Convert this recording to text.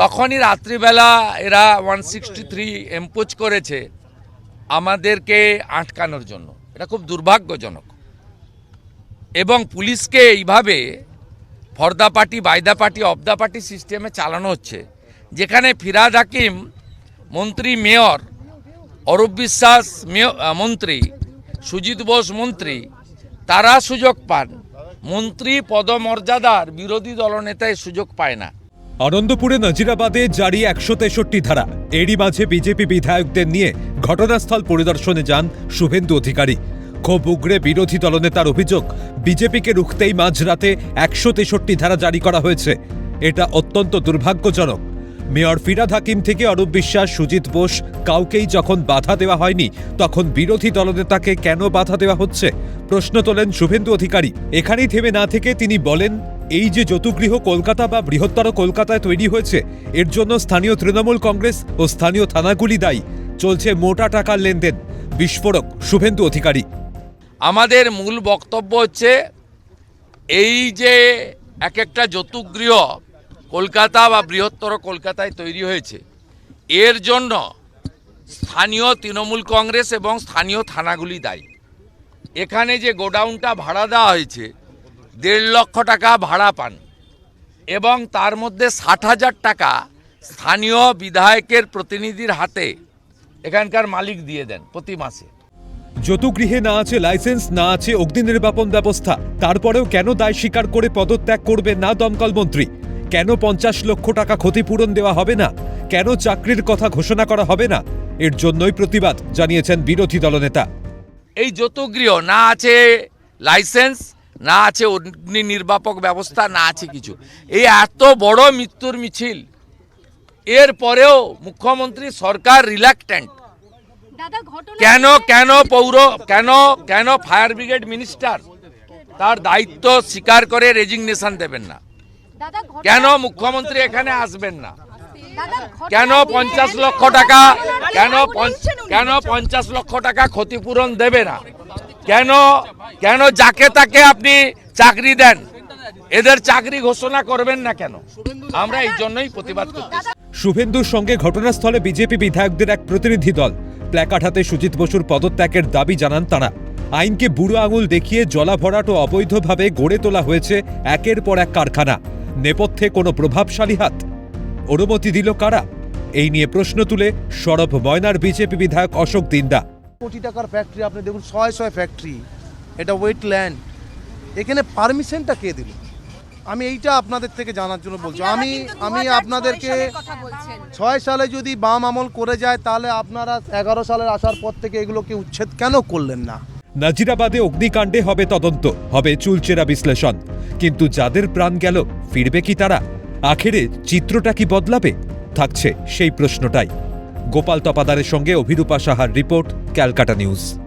তখনই রাত্রিবেলা এরা ওয়ান সিক্সটি থ্রি এম্পোজ করেছে আমাদেরকে আটকানোর জন্য। এটা খুব দুর্ভাগ্যজনক। এবং পুলিশকে এইভাবে ফর্দা পার্টি, বাইদা পার্টি, অবদা পার্টি সিস্টেমে চালানো হচ্ছে। যেখানে ফিরাদ হাকিম, মন্ত্রী, মেয়র, অরূপ বিশ্বাস মন্ত্রী, সুজিত বোস মন্ত্রী, তারা সুযোগ পান। মন্ত্রী পদমর্যাদার বিরোধী দলনেতায় সুযোগ পায় না। আনন্দপুরে নাজিরাবাদে জারি একশো তেষট্টি ধারা। এরই মাঝে বিজেপি বিধায়কদের নিয়ে ঘটনাস্থল পরিদর্শনে যান শুভেন্দু অধিকারী। ক্ষোভ উগরে বিরোধী দলনেতার অভিযোগ, বিজেপিকে রুখতেই মাঝরাতে একশো তেষট্টি ধারা জারি করা হয়েছে। এটা অত্যন্ত দুর্ভাগ্যজনক। মেয়র ফিরাদ হাকিম থেকে অরূপ বিশ্বাস, সুজিত বোস কাউকেই যখন বাধা দেওয়া হয়নি, তখন বিরোধী দলনেতাকে কেন বাধা দেওয়া হচ্ছে? প্রশ্ন তোলেন শুভেন্দু অধিকারী। এখানেই থেমে না থেকে তিনি বলেন এই যে যতুগৃহ কলকাতা বা বৃহত্তর কলকাতায় তৈরি হয়েছে, এর জন্য স্থানীয় তৃণমূল কংগ্রেস ও স্থানীয় থানাগুলি দায়ী। চলছে মোটা টাকার লেনদেন। বিস্ফোরক, শুভেন্দু অধিকারী। আমাদের মূল বক্তব্য হচ্ছে, এই যে এক একটা যতুগৃহ কলকাতা বা বৃহত্তর কলকাতায় তৈরি হয়েছে, এর জন্য স্থানীয় তৃণমূল কংগ্রেস এবং স্থানীয় থানাগুলি দায়ী। এখানে যে গোডাউনটা ভাড়া দেওয়া হয়েছে দেড় লক্ষ টাকা ভাড়া পান এবং তার মধ্যে ষাট হাজার টাকা স্থানীয় বিধায়কের প্রতিনিধির হাতে এখানকার মালিক দিয়ে দেন প্রতি মাসে। যতুগৃহে না আছে লাইসেন্স না আছে অগ্নি নির্বাপন ব্যবস্থা। তারপরেও কেন দায় স্বীকার করে পদত্যাগ করবে না দমকল মন্ত্রী? কেন পঞ্চাশ লক্ষ টাকা ক্ষতিপূরণ দেওয়া হবে না? কেন চাকরির কথা ঘোষণা করা হবে না? এর জন্যই প্রতিবাদ জানিয়েছেন বিরোধী দলনেতা। এই যতগৃহ না আছে লাইসেন্স না আছে অগ্নি নির্বাপক ব্যবস্থা না আছে কিছু। এই এত বড় মৃত্যুর মিছিল। এর পরেও মুখ্যমন্ত্রী সরকার রিল্যাক্ট্যান্ট কেন কেন পৌর কেন কেন ফায়ার ব্রিগেড মিনিস্টার তার দায়িত্ব স্বীকার করে রেজিগনেশন দেবেন না? কেন মুখ্যমন্ত্রী এখানে আসবেন না? কেন পঞ্চাশ লক্ষ টাকা কেন কেন পঞ্চাশ লক্ষ টাকা ক্ষতিপূরণ দেবে না? কেন? কেন যাকে তাকে আপনি চাকরি দেন? এদের চাকরি ঘোষণা করবেন না কেন? আমরা এই জন্যই প্রতিবাদ করতেছি। শুভেন্দুর সঙ্গে ঘটনাস্থলে বিজেপি বিধায়কদের এক প্রতিনিধি দল। প্ল্যাকার্ড হাতে সুজিত বসুর পদত্যাগের দাবি জানান তারা। আইনকে বুড়ো আঙুল দেখিয়ে জলাভরাট ও অবৈধভাবে গড়ে তোলা হয়েছে একের পর এক কারখানা। নেপথ্যে কোনো প্রভাবশালী হাত। অনুমতি দিল কারা? এই নিয়ে প্রশ্ন তুলে সরব ময়নার বিজেপি বিধায়ক অশোক দিন্দা। কোটি টাকার ফ্যাক্টরি আপনি দেখুন ছয় শয়ে ফ্যাক্টরি এটা ওয়েটল্যান্ড এখানে পারমিশনটা কে দিল? আমি এইটা আপনাদের থেকে জানার জন্য বলছি। আমি আমি আপনাদেরকে ছয় সালে যদি বাম আমল করে যায় তাহলে আপনারা এগারো সালের আসার পর থেকে এগুলোকে উচ্ছেদ কেন করলেন না? নাজিরাবাদে অগ্নিকাণ্ডে হবে তদন্ত হবে চুলচেরা বিশ্লেষণ। কিন্তু যাদের প্রাণ গেল ফিরবে কি তারা? আখেরে চিত্রটা কি বদলাবে? থাকছে সেই প্রশ্নটাই। গোপাল তপাদারের সঙ্গে অভিরূপা সাহার রিপোর্ট ক্যালকাটা নিউজ।